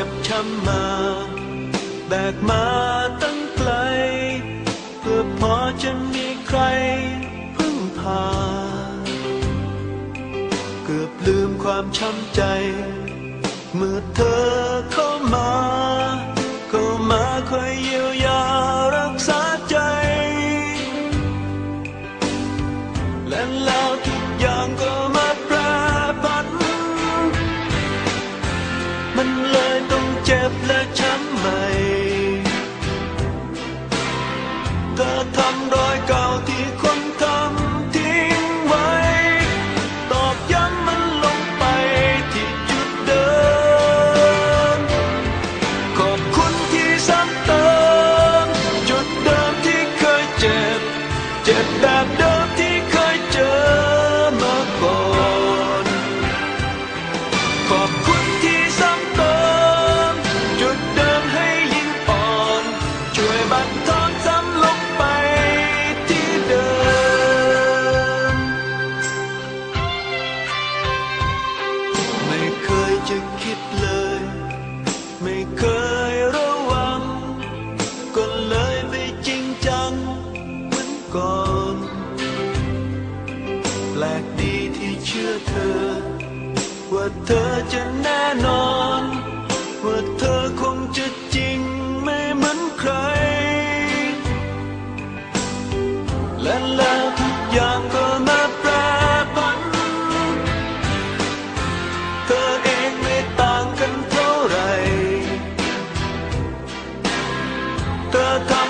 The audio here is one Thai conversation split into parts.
จ็บช้ำมา แบกมาตั้งไกล เพื่อพอจะมีใครพึ่งพา เกือบลืมความช้ำใจ เมื่อเธอเข้า จ็บแบบเดิมที่เคยเจอมาก่อน ขอบคุณ เชื่อเธอ ว่าเธอจะแน่นอน ว่าเธอคงจะจริงไม่เหมือนใคร และแล้วทุกอย่างก็มาแปรผัน เธอเองไม่ต่างกันเท่าไหร่ เธอทำ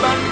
bye